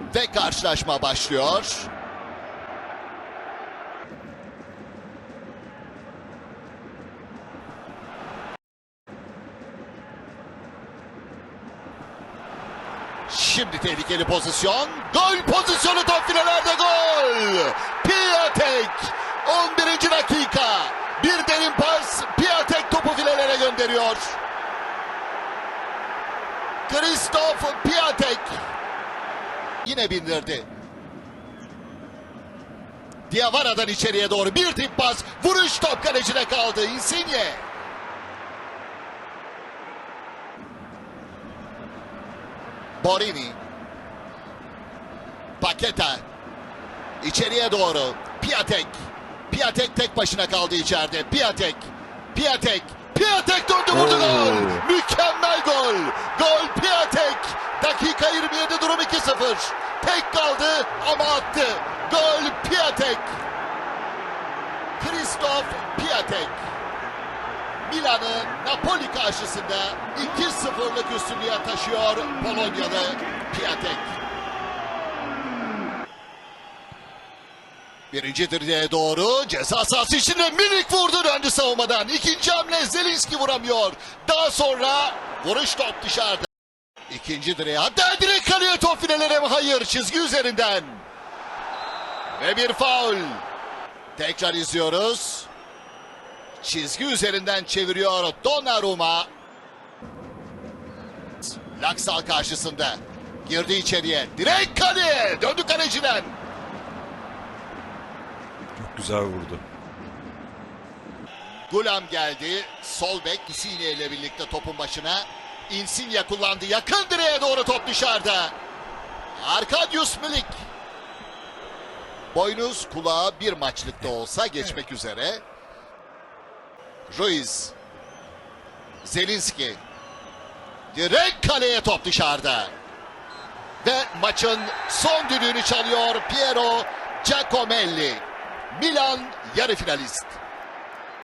Ve karşılaşma başlıyor. Şimdi tehlikeli pozisyon. Gol pozisyonu top filelerde gol. Piatek 11. dakika. Bir derin pas. Piatek topu filelere gönderiyor. Christoph Piatek yine bindirdi. Diavara'dan içeriye doğru bir tip pas. Vuruş top kalecine kaldı. Insigne. Borini. Paketa. İçeriye doğru. Piatek. Piatek tek başına kaldı içeride. Piatek. Piatek. Piatek döndü vurdu gol. Mükemmel gol. Gol Piatek. Dakika 27 durum 2-0. Tek kaldı ama attı. Gol Piatek. Christoph Piatek. Milan'ı Napoli karşısında 2-0'lık üstünlüğe taşıyor Polonyalı Piatek. Birinci direğe doğru ceza sahası içinde Milik vurdu döndü savunmadan. İkinci hamle Zelinski vuramıyor. Daha sonra vuruş top dışarıda. İkinci direğe hatta direkt kaleye top finalere mi? Hayır çizgi üzerinden. Ve bir faul. Tekrar izliyoruz. Çizgi üzerinden çeviriyor Donnarumma. Laksal karşısında. Girdi içeriye. Direkt kaleye. Döndü kaleciden. Çok güzel vurdu. Gulam geldi. Sol bek Insigne ile birlikte topun başına. Insigne kullandı. Yakın direğe doğru top dışarıda. Arkadius Milik. Boynuz kulağa bir maçlıkta olsa geçmek üzere. Ruiz. Zelinski. Direkt kaleye top dışarıda. Ve maçın son düdüğünü çalıyor Piero Giacomelli. Milan yarı finalist.